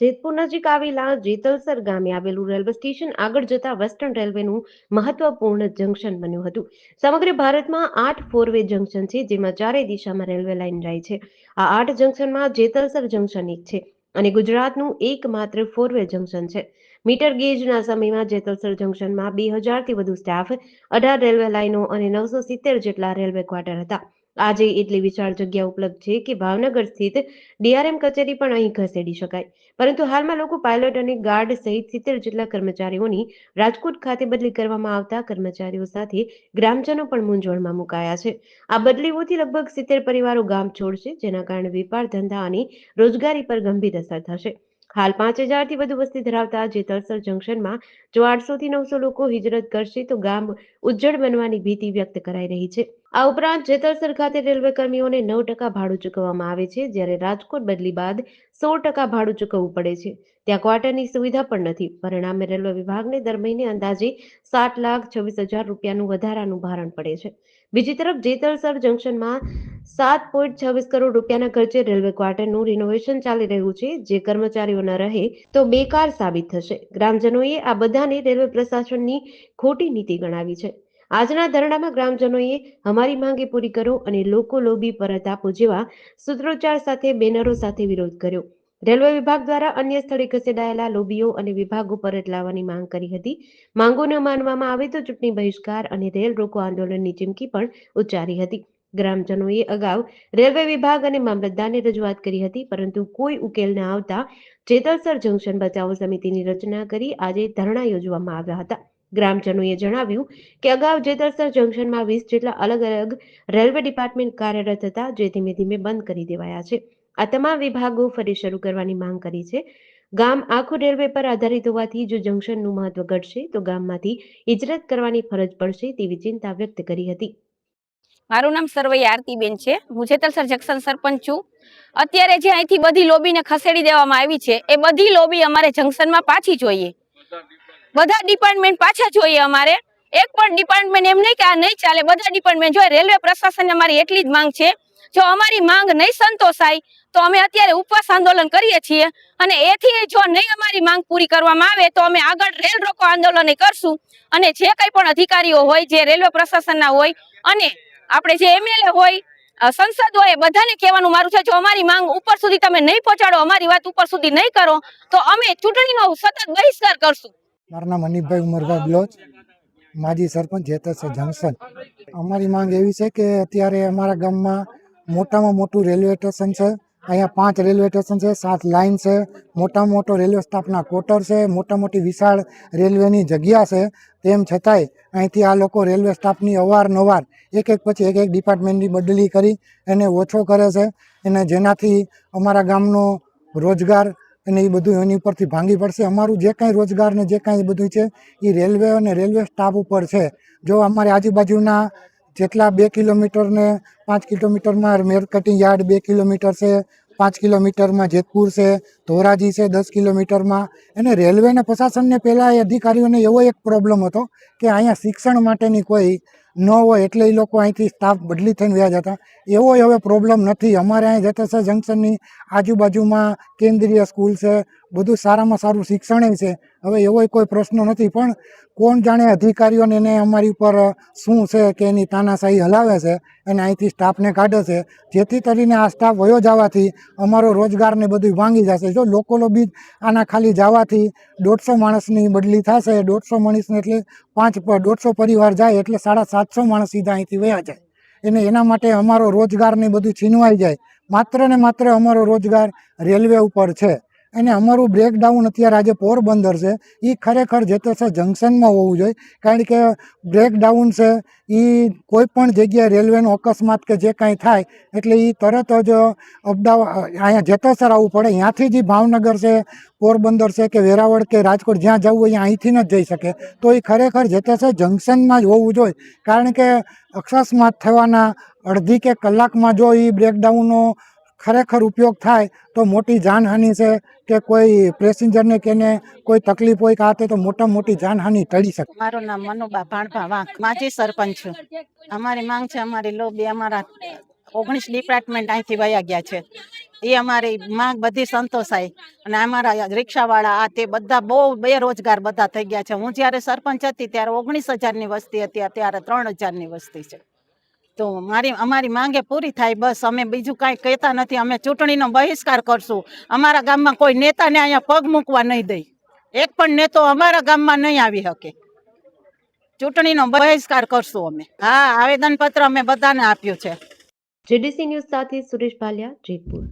જેતપુર નજીક આવેલા જેતલસર ગામે આવેલું રેલવે સ્ટેશન આગળ જતા વેસ્ટર્ન રેલવેનું મહત્વપૂર્ણ જંકશન બન્યું હતું. સમગ્ર ભારતમાં આઠ ફોરવે જંકશન છે, જેમાં ચારેય દિશામાં રેલવે લાઇન જાય છે. આ આઠ જંકશનમાં જેતલસર જંકશન એક છે અને ગુજરાતનું એકમાત્ર ફોરવે જંકશન છે. મીટર ગેજના સમયમાં જેતલસર જંકશનમાં બે હજારથી વધુ સ્ટાફ અઢાર રેલવે લાઇનો અને નવસો સિત્તેર જેટલા રેલવે ક્વાર્ટર હતા. આજે એટલી વિશાળ જગ્યા ઉપલબ્ધ છે કે ભાવનગર સ્થિત ડીઆરએમ કચેરી પણ અહીં ખસેડી શકાય. પરંતુ હાલમાં લોકો પાયલોટ અને ગાર્ડ સહિત સિત્તેર જેટલા કર્મચારીઓની રાજકોટ ખાતે બદલી કરવામાં આવતા કર્મચારીઓ સાથે ગ્રામજનો પણ મૂંઝવણમાં મુકાયા છે. આ બદલીઓથી લગભગ સિત્તેર પરિવારો ગામ છોડશે, જેના કારણે વેપાર ધંધા અને રોજગારી પર ગંભીર અસર થશે. હાલ પાંચ હજારથી વધુ વસ્તી ધરાવતા જેતલસર જંકશનમાં જો આઠસો થી નવસો લોકો હિજરત કરશે, તો ગામ ઉજ્જડ બનવાની ભીતિ વ્યક્ત કરાઈ રહી છે. આ ઉપરાંત જેતલસર ખાતે રેલવે કર્મીઓને નવ ટકા ભાડું ચૂકવવામાં આવે છે, જ્યારે રાજકોટ બદલી બાદ સો ટકા ભાડું ચૂકવવું પડે છે. ત્યાં ક્વાર્ટરની સુવિધા પણ નથી. પરિણામે રેલવે વિભાગને દર મહિને અંદાજે સાત લાખ છવ્વીસ હજાર રૂપિયાનું વધારાનું ભારણ પડે છે. બીજી તરફ જેતલસર જંકશનમાં સાત પોઈન્ટ છવ્વીસ કરોડ રૂપિયાના ખર્ચે રેલવે ક્વાર્ટરનું રિનોવેશન ચાલી રહ્યું છે. જે કર્મચારીઓ ન રહે તો બેકાર સાબિત થશે. ગ્રામજનોએ આ બધાને રેલવે પ્રશાસનની ખોટી નીતિ ગણાવી છે. આજના ધરણામાં ગ્રામજનોએ અમારી માંગે પૂરી કરો અને લોકો લોભી પરત આપો જેવા સૂત્રોચ્ચાર સાથે બેનરો સાથે વિરોધ કર્યો. રેલવે વિભાગ દ્વારા અન્ય સ્થળે ખસેડાયેલા લોબીઓ અને વિભાગો પરત લાવવાની માંગ કરી હતી. માંગો ન માનવામાં આવે તો ચૂંટણી બહિષ્કાર અને રેલ રોકો આંદોલનની ચીમકી પણ ઉચ્ચારી હતી. ગ્રામજનોએ અગાઉ રેલવે વિભાગ અને મામલતદારને રજૂઆત કરી હતી, પરંતુ કોઈ ઉકેલ ન આવતા જેતલસર જંકશન બચાવો સમિતિની રચના કરી આજે ધરણા યોજવામાં આવ્યા હતા. ગ્રામજનોએ જણાવ્યું કે અગાઉ જેતરસર જંકશનમાં વીસ જેટલા અલગ અલગ રેલવે ડિપાર્ટમેન્ટ કાર્યરત હતા, જે ધીમે ધીમે બંધ કરી દેવાયા છે. આ તમામ વિભાગો ફરી શરૂ કરવાની માંગ કરી છે. ગામ આખું રેલવે પર આધારિત હોવાથી જો જંકશનનું મહત્વ ઘટશે, તો ગામમાંથી હિજરત કરવાની ફરજ પડશે તેવી ચિંતા વ્યક્ત કરી હતી. મારું નામ સરવૈયા આરતીબેન છે. હું જેતલસર જંકશન સરપંચ છું. અત્યારે જે અહીંથી બધી લોબીને ખસેડી દેવામાં આવી છે, એ બધી લોબી અમારે જંકશનમાં પાછી જોઈએ. બધા ડિપાર્ટમેન્ટ પાછા જોઈએ અમારે. એક પણ ડિપાર્ટમેન્ટ એમ નહીં કે આ નહીં ચાલે. બધા ડિપાર્ટમેન્ટ જોઈએ રેલવે પ્રશાસનને અમારી એટલી જ માંગ છે. જો અમારી માંગ નહીં સંતોષાય, તો અમે અત્યારે ઉપવાસ આંદોલન કરીએ છીએ. અને એથી જો નહીં અમારી માંગ પૂરી કરવામાં આવે, તો અમે આગળ રેલ રોકો આંદોલન કરશું. અને જે કંઈ પણ અધિકારીઓ હોય, જે રેલવે પ્રશાસનના હોય, અને આપણે જે એમએલએ હોય સંસદ હોય બધાને કહેવાનું મારું છે, જો અમારી માંગ ઉપર સુધી તમે નહીં પહોંચાડો, અમારી વાત ઉપર સુધી નહીં કરો, તો અમે ચૂંટણીનો સતત બહિષ્કાર કરશું. મારું નામ અનિભાઈ ઉમરભાઈ બ્લોચ માજી સરપંચ જેતરસર જંકશન. અમારી માંગ એવી છે કે અત્યારે અમારા ગામમાં મોટામાં મોટું રેલવે સ્ટેશન છે. અહીંયા પાંચ રેલવે સ્ટેશન છે, સાત લાઇન છે. મોટામાં મોટો રેલવે સ્ટાફના ક્વોટર છે. મોટા મોટી વિશાળ રેલવેની જગ્યા છે. તેમ છતાંય અહીંથી આ લોકો રેલવે સ્ટાફની અવારનવાર એક એક પછી એક એક ડિપાર્ટમેન્ટની બદલી કરી એને ઓછો કરે છે. અને જેનાથી અમારા ગામનો રોજગાર અને એ બધું એની ઉપરથી ભાંગી પડશે. અમારું જે કાંઈ રોજગાર ને જે કાંઈ બધું છે એ રેલવે અને રેલવે સ્ટાફ ઉપર છે. જો અમારી આજુબાજુના જેટલા બે કિલોમીટર ને પાંચ કિલોમીટરમાં મેરકટિંગ યાર્ડ બે કિલોમીટર છે, પાંચ કિલોમીટરમાં જેતપુર છે, ધોરાજી છે દસ કિલોમીટરમાં. અને રેલવેના પ્રશાસનને પહેલાં એ અધિકારીઓને એવો એક પ્રોબ્લેમ હતો કે અહીંયા શિક્ષણ માટેની કોઈ ન હોય એટલે એ લોકો અહીંથી સ્ટાફ બદલી થઈને વ્યા જતા. એવો હવે પ્રોબ્લેમ નથી. અમારે અહીં જતેસર જંકશનની આજુબાજુમાં કેન્દ્રીય સ્કૂલ છે બધું સારામાં સારું શિક્ષણ છે. હવે એવો કોઈ પ્રશ્ન નથી, પણ કોણ જાણે અધિકારીઓને એને અમારી ઉપર શું છે કે એની તાનાશાહી હલાવે છે અને અહીંથી સ્ટાફને કાઢે છે. જેથી કરીને આ સ્ટાફ વયો જવાથી અમારો રોજગારને બધું ભાંગી જશે. જો લોકો બી આના ખાલી જવાથી દોઢસો માણસની બદલી થશે, દોઢસો માણસને એટલે પાંચ દોઢસો પરિવાર જાય એટલે સાડા સાતસો માણસ સીધા અહીંથી વયા જાય. એને એના માટે અમારો રોજગારને બધું છીનવાઈ જાય. માત્ર ને માત્ર અમારો રોજગાર રેલવે ઉપર છે. અને અમારું બ્રેકડાઉન અત્યારે આજે પોરબંદર છે. એ ખરેખર જે તે છે જંકશનમાં હોવું જોઈએ. કારણ કે બ્રેકડાઉન છે એ કોઈ પણ જગ્યાએ રેલવેનો અકસ્માત કે જે કાંઈ થાય, એટલે એ તરત જ અપડાઉ અહીંયા જેતેસર આવવું પડે. ત્યાંથી જ ભાવનગર છે, પોરબંદર છે કે વેરાવળ કે રાજકોટ, જ્યાં જવું હોય અહીંથી ન જઈ શકે. તો એ ખરેખર જે તે છે જંકશનમાં જ હોવું જોઈએ. કારણ કે અકસ્માત થવાના અડધી કે કલાકમાં જો એ બ્રેકડાઉનનો ખરેખર ઉપયોગ થાય તો મોટી જાનહાનિ છે કે કોઈ પેસેન્જરને કે કોઈ તકલીફ હોય કે આ તો મોટા મોટી જાનહાનિ ટળી શકે. મારું નામ મનુબા ભાણભા વાંક. માજી સરપંચ છું. અમારી માંગ છે, અમારી લોબી અમારા ઓગણીસ ડિપાર્ટમેન્ટ અહીંથી વયા ગયા છે. એ અમારી માંગ બધી સંતોષાય. અને અમારા રિક્ષાવાળા આ તે બધા બહુ બેરોજગાર બધા થઈ ગયા છે. હું જ્યારે સરપંચ હતી ત્યારે ઓગણીસ હજારની વસ્તી હતી અત્યારે ત્રણ હજારની વસ્તી છે. તો મારી, અમારી માંગે પૂરી થાય બસ. અમે બીજું કાંઈ કહેતા નથી. અમે ચૂંટણીનો બહિષ્કાર કરશું. અમારા ગામમાં કોઈ નેતાને અહીંયા પગ મૂકવા નહીં દઈ. એક પણ નેતો અમારા ગામમાં નહીં આવી શકે. ચૂંટણીનો બહિષ્કાર કરશું અમે. હા, આવેદનપત્ર અમે બધાને આપ્યું છે. જેડીસી ન્યૂઝ સાથે સુરેશ ભાલિયા જેતપુર